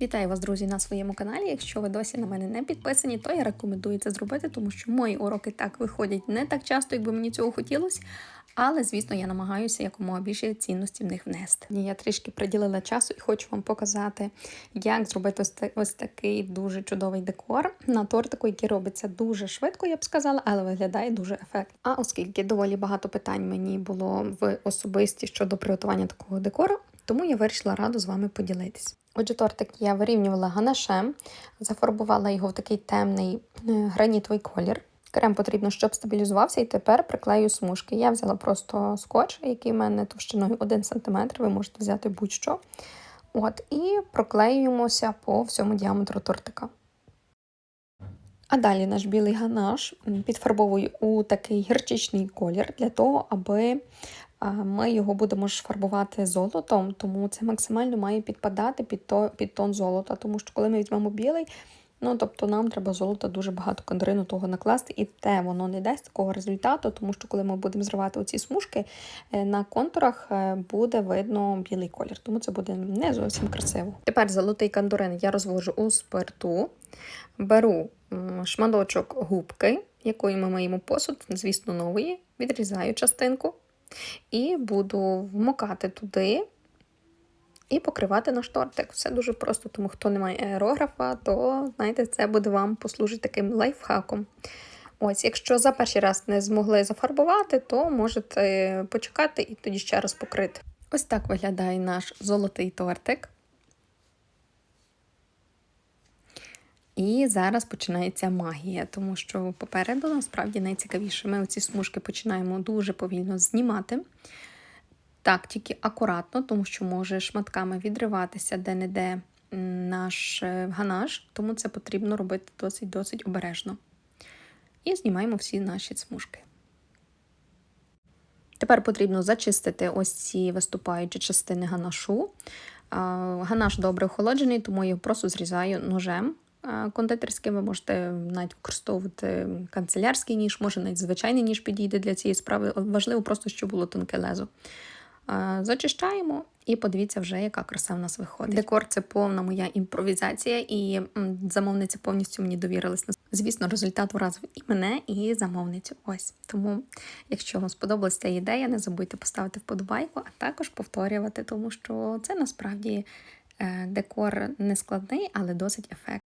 Вітаю вас, друзі, на своєму каналі. Якщо ви досі на мене не підписані, то я рекомендую це зробити, тому що мої уроки так виходять не так часто, як би мені цього хотілося. Але, звісно, я намагаюся якомога більше цінності в них внести. Я трішки приділила часу і хочу вам показати, як зробити ось такий дуже чудовий декор на тортику, який робиться дуже швидко, я б сказала, але виглядає дуже ефектно. А оскільки доволі багато питань мені було в особисті щодо приготування такого декору, тому я вирішила раду з вами поділитись. Отже, тортик я вирівнювала ганашем, зафарбувала його в такий темний е, гранітовий колір. Крем потрібно, щоб стабілізувався, і тепер приклею смужки. Я взяла просто скотч, який в мене товщиною 1 см, ви можете взяти будь-що. От, і проклеюємося по всьому діаметру тортика. А далі наш білий ганаш підфарбовую у такий гірчичний колір для того, аби ми його будемо ж фарбувати золотом, тому це максимально має підпадати під, то, під тон золота. Тому що коли ми візьмемо білий, ну тобто нам треба золота дуже багато кондрину того накласти, і те воно не дасть такого результату, тому що коли ми будемо зривати оці смужки, е, на контурах е, буде видно білий колір, тому це буде не зовсім красиво. Тепер золотий кандурин я розвожу у спирту, беру шматочок губки, якою ми миємо посуд, звісно, нової, відрізаю частинку і буду вмокати туди і покривати наш тортик. Все дуже просто, тому хто не має аерографа, то знаєте, це буде вам послужити таким лайфхаком. Ось, якщо за перший раз не змогли зафарбувати, то можете почекати і тоді ще раз покрити. Ось так виглядає наш золотий тортик. І зараз починається магія, тому що попереду насправді найцікавіше. Ми оці смужки починаємо дуже повільно знімати. Так, тільки акуратно, тому що може шматками відриватися де-не-де наш е, ганаш, тому це потрібно робити досить-досить обережно. І знімаємо всі наші смужки. Тепер потрібно зачистити ось ці виступаючі частини ганашу. Ганаш добре охолоджений, тому я просто зрізаю ножем кондитерським. Ви можете навіть використовувати канцелярський ніж, може навіть звичайний ніж підійде для цієї справи. Важливо просто, щоб було тонке лезо. Зачищаємо і подивіться вже, яка краса в нас виходить. Декор це повна моя імпровізація, і замовниця повністю мені довірилась. Звісно, результат вразив і мене, і замовницю. Ось тому, якщо вам сподобалася ця ідея, не забудьте поставити вподобайку, а також повторювати, тому що це насправді е, декор не складний, але досить ефектний.